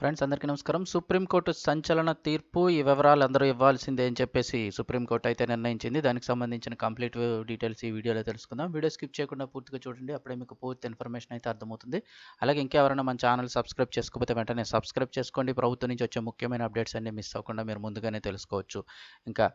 Friends అందరికీ నమస్కారం. Supreme court సంచలన తీర్పు ఈ వివరాలు అందరూ ఇవ్వాల్సిందే అని చెప్పేసి సుప్రీంకోర్టు అయితే నిర్ణయించింది. దానికి సంబంధించిన కంప్లీట్ డీటెయిల్స్ ఈ వీడియోలో తెలుసుకుందాం. వీడియో స్కిప్ చేయకుండా పూర్తిగా చూడండి. అప్పుడే మీకు పూర్తి ఇన్ఫర్మేషన్ అయితే అర్థమవుతుంది. అలాగే ఇంకెవరైనా మన ఛానల్ సబ్స్క్రైబ్ చేసుకోకపోతే వెంటనే సబ్స్క్రైబ్ చేసుకోండి. ప్రభుత్వం నుంచి వచ్చే ముఖ్యమైన అప్డేట్స్ అన్ని మిస్ అవ్వకుండా మీరు ముందుగానే తెలుసుకోవచ్చు. ఇంకా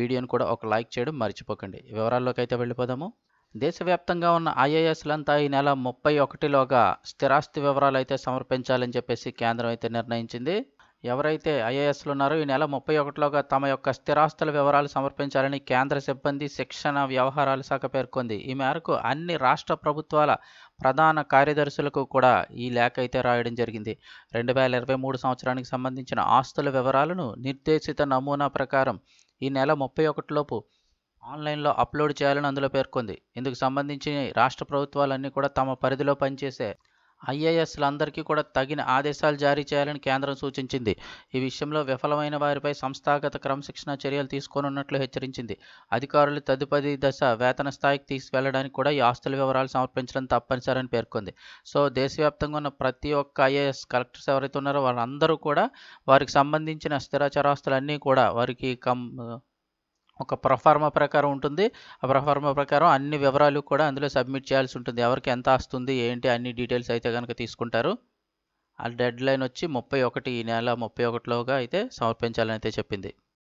వీడియోని కూడా ఒక లైక్ చేయడం మర్చిపోకండి. వివరాల్లోకి అయితే వెళ్ళిపోదాము. దేశవ్యాప్తంగా ఉన్న ఐఏఎస్లంతా ఈ నెల ముప్పై ఒకటిలోగా స్థిరాస్తి వివరాలు అయితే సమర్పించాలని చెప్పేసి కేంద్రం అయితే నిర్ణయించింది. ఎవరైతే ఐఏఎస్లు ఉన్నారో ఈ నెల ముప్పై ఒకటిలోగా తమ యొక్క స్థిరాస్తుల వివరాలు సమర్పించాలని కేంద్ర సిబ్బంది శిక్షణ వ్యవహారాల శాఖ పేర్కొంది. ఈ మేరకు అన్ని రాష్ట్ర ప్రభుత్వాల ప్రధాన కార్యదర్శులకు కూడా ఈ లేఖ అయితే రాయడం జరిగింది. రెండు వేల ఇరవై మూడు సంవత్సరానికి సంబంధించిన ఆస్తుల వివరాలను నిర్దేశిత నమూనా ప్రకారం ఈ నెల ముప్పై ఒకటిలోపు ఆన్లైన్లో అప్లోడ్ చేయాలని అందులో పేర్కొంది. ఇందుకు సంబంధించి రాష్ట్ర ప్రభుత్వాలన్నీ కూడా తమ పరిధిలో పనిచేసే ఐఏఎస్లందరికీ కూడా తగిన ఆదేశాలు జారీ చేయాలని కేంద్రం సూచించింది. ఈ విషయంలో విఫలమైన వారిపై సంస్థాగత క్రమశిక్షణ చర్యలు తీసుకోనున్నట్లు హెచ్చరించింది. అధికారులు తదుపరి దశ వేతన స్థాయికి తీసుకువెళ్ళడానికి కూడా ఈ ఆస్తుల వివరాలు సమర్పించడం తప్పనిసరని పేర్కొంది. సో దేశవ్యాప్తంగా ఉన్న ప్రతి ఒక్క ఐఏఎస్ కలెక్టర్స్ ఎవరైతే ఉన్నారో వాళ్ళందరూ కూడా వారికి సంబంధించిన స్థిరాచరాస్తులన్నీ కూడా వారికి కం ఒక ప్రొఫార్మా ప్రకారం ఉంటుంది. ఆ ప్రొఫార్మా ప్రకారం అన్ని వివరాలు కూడా అందులో సబ్మిట్ చేయాల్సి ఉంటుంది. ఎవరికి ఎంత వస్తుంది ఏంటి అన్ని డీటెయిల్స్ అయితే కనుక తీసుకుంటారు. ఆ డెడ్ లైన్ వచ్చి ముప్పై ఒకటి ఈ నెల ముప్పై ఒకటిలోగా అయితే సమర్పించాలని అయితే చెప్పింది.